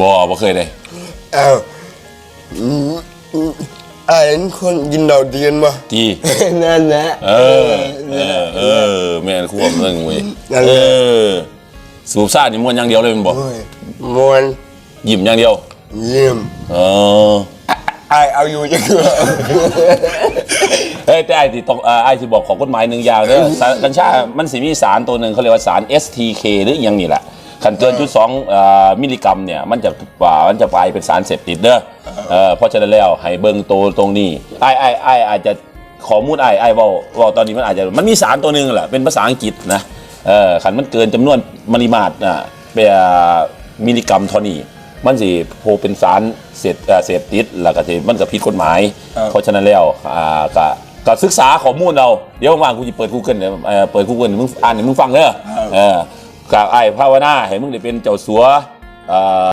บ่บ่เคยเลยอ้าวอืมอืมอ่านคนกินดาวเทียนปะทีนั่นแหละเออ เออ เออ แม่นควบเรื่องเว้ยนั่นเอแหละอสูบซ่านี่มวนอย่างเดียวเลยแมันบอกโอ้ยมวนยิ้มอย่างเดียวเยี่ยมเออไอายเอาอยู่จังเลยเฮ้ยแต่ไอ้ที่ต้องเอ่อไอ้ที่บอกของกฎหมายหนึ่งอย่างเด้อสารกัญชา มันสิมีสารตัวหนึ่งเขาเรียกว่าสาร STK หรืออหยังนี่แหละ ขันเกินจุดสองเอ่อมิลลิกรัมเนี่ยมันจะว่ามันจะกลายเป็นสารเสพติดเด้อเออเพราะฉะนั้นแล้วให้เบิ่งตัวตรงนี้ไอ้ไอ้ไอ้อาจจะข้อมูลไอ้ไอ้เว่าเว่าตอนนี้มันอาจจะมันมีสารตัวหนึ่งแหละเป็นภาษาอังกฤษนะเออขันมันเกินจำนวนมริมาตรอะเป็นมิลลิกรัมเท่านี้มันสิโพเป็นสารเสพเอ่อเสพติดแล้วก็สิมันก็ผิดกฎหมาย เพราะฉะนั้นแล้วอ่าก็ก็ศึกษาข้อมูลเราเดี๋ยวว่างๆกูจะเปิด Google เนี่ยเอ่อเปิด Google ให้มึงอ่านให้มึงฟังเด้อเออ กับไอ้ภาวนาให้มึงได้เป็นเจ้าสัวเอ่อ